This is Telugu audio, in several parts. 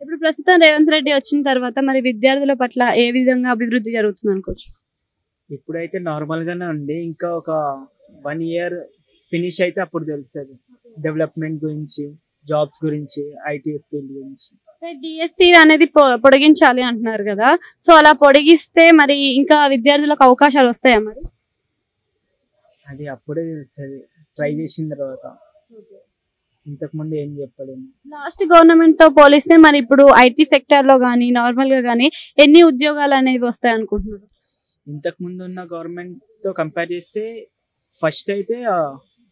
ఇప్పుడు ప్రస్తుతం రేవంత్ రెడ్డి వచ్చిన తర్వాత మరి విద్యార్థుల పట్ల ఏ విధంగా అభివృద్ధి జరుగుతుంది అనుకోవచ్చు? ఇప్పుడైతే నార్మల్ గానే ఉంది. ఇంకా ఒక వన్ ఇయర్ ఫినిష్ అయితే అప్పుడు తెలుస్తుంది. డెవలప్మెంట్ గురించి జాబ్స్ గురించి ఐటీ ఫీల్డ్ గురించి. డిఎస్సి అనేది పొడిగించాలి అంటున్నారు కదా. సో అలా పొడిగిస్తే మరి ఇంకా విద్యార్థులకు అవకాశాలు వస్తాయా మరి? అది అప్పుడే తెలుస్తుంది. ట్రై చేసిన తర్వాత. ఇంతకు ముందు ఏం చెప్పలేము. లాస్ట్ గవర్నమెంట్తో పోలిస్తే మరి ఇప్పుడు ఐటీ సెక్టర్లో గానీ నార్మల్గా గానీ ఎన్ని ఉద్యోగాలు అనేవి వస్తాయి అనుకుంటున్నారు? ఇంతకు ముందు ఉన్న గవర్నమెంట్తో కంపేర్ చేస్తే ఫస్ట్ అయితే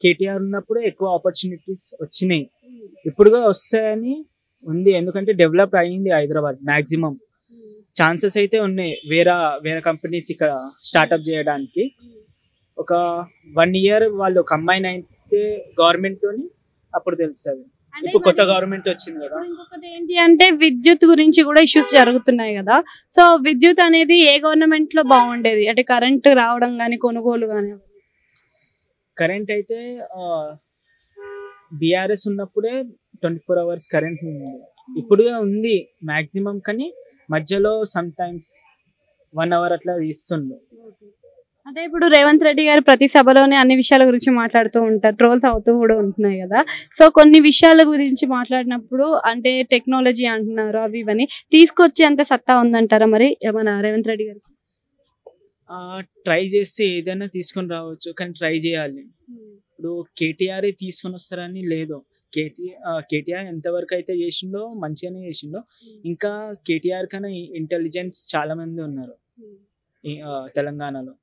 కేటీఆర్ ఉన్నప్పుడు ఎక్కువ ఆపర్చునిటీస్ వచ్చినాయి. ఇప్పుడు కూడా వస్తాయని ఉంది. ఎందుకంటే డెవలప్ అయింది హైదరాబాద్ మాక్సిమం. ఛాన్సెస్ అయితే ఉన్నాయి. వేరే వేరే కంపెనీస్ ఇక్కడ స్టార్ట్అప్ చేయడానికి. ఒక వన్ ఇయర్ వాళ్ళు కంబైన్ అయితే గవర్నమెంట్ తోని అప్పుడు తెలుస్తుంది. ఇప్పుడు కొత్త గవర్నమెంట్ వచ్చింది కదా. ఇంకొకటి ఏంటి అంటే విద్యుత్ గురించి కూడా ఇష్యూస్ జరుగుతున్నాయి కదా. సో విద్యుత్ అనేది ఏ గవర్నమెంట్లో బాగుండేది? అంటే కరెంట్ రావడం గానీ కొనుగోలు గానీ. కరెంట్ అయితే బీఆర్ఎస్ ఉన్నప్పుడే ట్వంటీ ఫోర్ అవర్స్ కరెంట్ ఉంది. ఇప్పుడు ఉంది మాక్సిమం కానీ మధ్యలో సమ్ టైమ్స్ వన్ అవర్ అట్లా ఇస్తుండు అంటే ఇప్పుడు రేవంత్ రెడ్డి గారు ప్రతి సభలోనే అన్ని విషయాల గురించి మాట్లాడుతూ ఉంటారు ట్రోల్స్ అవుతూ కూడా ఉంటున్నాయి కదా. సో కొన్ని విషయాల గురించి మాట్లాడినప్పుడు అంటే టెక్నాలజీ అంటున్నారు అవి ఇవన్నీ తీసుకొచ్చేంత సత్తా ఉందంటారా మరి మన రేవంత్ రెడ్డి గారికి ట్రై చేస్తే ఏదైనా తీసుకొని రావచ్చు కానీ ట్రై చేయాలి. ఇప్పుడు కేటీఆర్ తీసుకొని వస్తారని లేదు. కేటీఆర్ కేటీఆర్ ఎంతవరకు అయితే చేసిండో మంచిగానే చేసిండో ఇంకా కేటీఆర్ కన్నా ఇంటెలిజెన్స్ చాలా మంది ఉన్నారు. తెలంగాణలో.